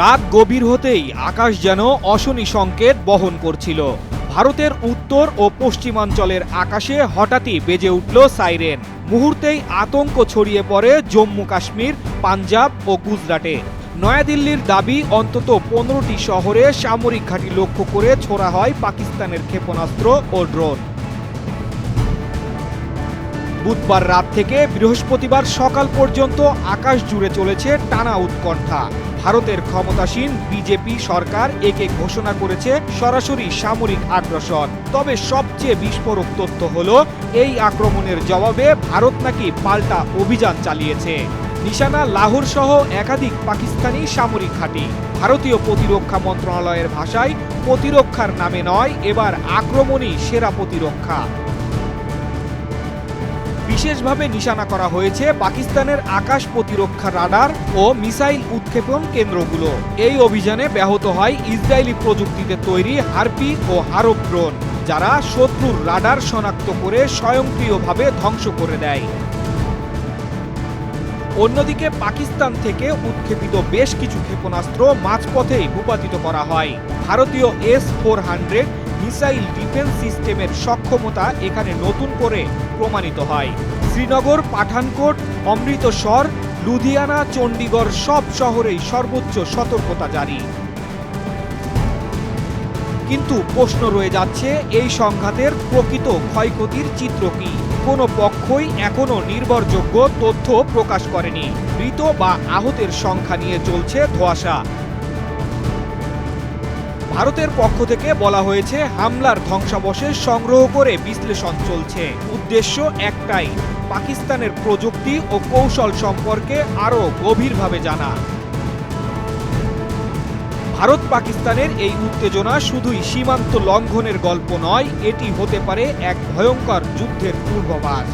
রাত গভীর হতেই আকাশ যেন অশনি সংকেত বহন করছিল। ভারতের উত্তর ও পশ্চিমাঞ্চলের আকাশে হঠাৎই বেজে উঠল সাইরেন। মুহূর্তেই আতঙ্ক ছড়িয়ে পড়ে জম্মু কাশ্মীর, পাঞ্জাব ও গুজরাটে। নয়াদিল্লির দাবি, অন্তত পনেরোটি শহরে সামরিক ঘাঁটি লক্ষ্য করে ছোড়া হয় পাকিস্তানের ক্ষেপণাস্ত্র ও ড্রোন। বুধবার রাত থেকে বৃহস্পতিবার সকাল পর্যন্ত আকাশ জুড়ে চলেছে টানা উৎকণ্ঠা। ভারতের ক্ষমতাসীন বিজেপি সরকার একে ঘোষণা করেছে সরাসরি সামরিক আগ্রাসন। তবে সবচেয়ে বিস্ফোরক তথ্য হল, এই আক্রমণের জবাবে ভারত নাকি পাল্টা অভিযান চালিয়েছে। নিশানা লাহোর সহ একাধিক পাকিস্তানি সামরিক ঘাঁটি। ভারতীয় প্রতিরক্ষা মন্ত্রণালয়ের ভাষায়, প্রতিরক্ষার নামে নয়, এবার আক্রমণই সেরা প্রতিরক্ষা। বিশেষভাবে নিশানা করা হয়েছে পাকিস্তানের আকাশ প্রতিরক্ষা রাডার ও মিসাইল উৎক্ষেপণ কেন্দ্রগুলো। এই অভিযানে ব্যাহত হয় ইসরায়েলি প্রযুক্তিতে তৈরি হারপি ও হারব ড্রোন, যারা শত্রুর রাডার শনাক্ত করে স্বয়ংক্রিয়ভাবে ধ্বংস করে দেয়। অন্যদিকে পাকিস্তান থেকে উৎক্ষেপিত বেশ কিছু ক্ষেপণাস্ত্র মাঝপথেই ভূপাতিত করা হয়। ভারতীয় S four hundred missile defence সিস্টেমের সক্ষমতা এখানে নতুন করে প্রমাণিত হয়। শ্রীনগর, পাঠানকোট, অমৃতসর, লুধিয়ানা, চণ্ডীগড় সব শহরেই সর্বোচ্চ সতর্কতা জারি। কিন্তু প্রশ্ন রয়ে যাচ্ছে, এই সংঘাতের প্রকৃত ক্ষয়ক্ষতির চিত্র কি? কোনো পক্ষই এখনও নির্ভরযোগ্য তথ্য প্রকাশ করেনি। মৃত বা আহতের সংখ্যা নিয়ে চলছে ধোঁয়াশা। ভারতের পক্ষ থেকে বলা হয়েছে, হামলার ধ্বংসাবশেষ সংগ্রহ করে বিশ্লেষণ চলছে। উদ্দেশ্য একটাই, পাকিস্তানের প্রযুক্তি ও কৌশল সম্পর্কে আরও গভীরভাবে জানা। ভারত পাকিস্তানের এই উত্তেজনা শুধুই সীমান্ত লঙ্ঘনের গল্প নয়, এটি হতে পারে এক ভয়ঙ্কর যুদ্ধের পূর্বাভাস।